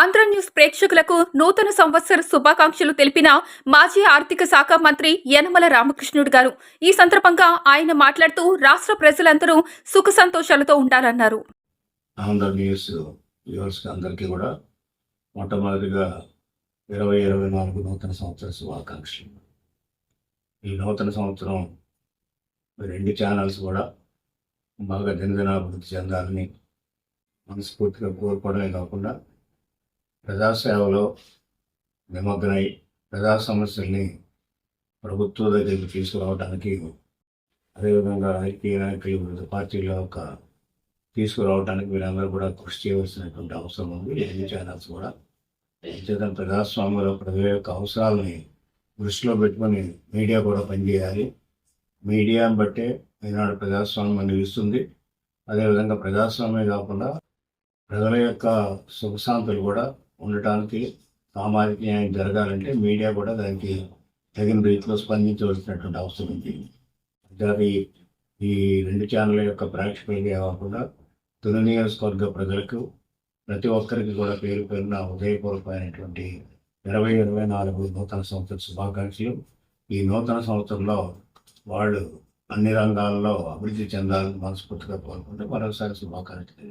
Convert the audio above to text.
Andhra news ప్రేక్షకులకు నూతన సంవత్సర శుభాకాంక్షలు తెలిపిన మాజీ ఆర్థిక శాఖ మంత్రి యనమల రామకృష్ణుడు గారు. ఈ సందర్భంగా ఆయన మాట్లాడుతూ రాష్ట్ర ప్రజలందరూ సుఖ సంతోషాలతో ఉండాలన్నారు. ఆంధ్ర న్యూస్ అందరికీ కూడా మొట్టమొదటిగా ఇరవై ఇరవై నాలుగు నూతన సంవత్సర శుభాకాంక్షలు. ఈ నూతన సంవత్సరం రెండు ఛానల్స్ కూడా బాగా దినదినాభివృద్ధి చెందాలని మనస్ఫూర్తిగా కోరుకోవడమే కాకుండా ప్రజాసేవలో నిమగ్నై ప్రజా సమస్యల్ని ప్రభుత్వం దగ్గరికి తీసుకురావడానికి అదేవిధంగా రాజకీయ నాయకులు వివిధ పార్టీల యొక్క తీసుకురావడానికి మీరందరూ కూడా కృషి చేయవలసినటువంటి అవసరం ఉంది. ఎన్ని ఛానల్స్ కూడా. చేత ప్రజాస్వామ్యంలో ప్రజల యొక్క అవసరాలని దృష్టిలో పెట్టుకొని మీడియా కూడా పనిచేయాలి. మీడియాని బట్టే ఈనాడు ప్రజాస్వామ్యం నిలుస్తుంది అదేవిధంగా ప్రజాస్వామ్యం కాకుండా ప్రజల యొక్క సుఖశాంతులు కూడా ఉండటానికి సామాజిక న్యాయం జరగాలంటే మీడియా కూడా దానికి తగిన రీతిలో స్పందించవలసినటువంటి అవసరం ఉంది. అది ఈ రెండు ఛానళ్ళ యొక్క ప్రేక్షకులకే కాకుండా తొలి నియోజకవర్గ ప్రజలకు ప్రతి ఒక్కరికి కూడా పేరు పేరున హృదయపూర్వకమైనటువంటి ఇరవై ఇరవై నాలుగు నూతన సంవత్సర శుభాకాంక్షలు. ఈ నూతన సంవత్సరంలో వాళ్ళు అన్ని రంగాల్లో అభివృద్ధి చెందాలని మనస్ఫూర్తిగా కోరుకుంటే మరోసారి శుభాకాంక్షలు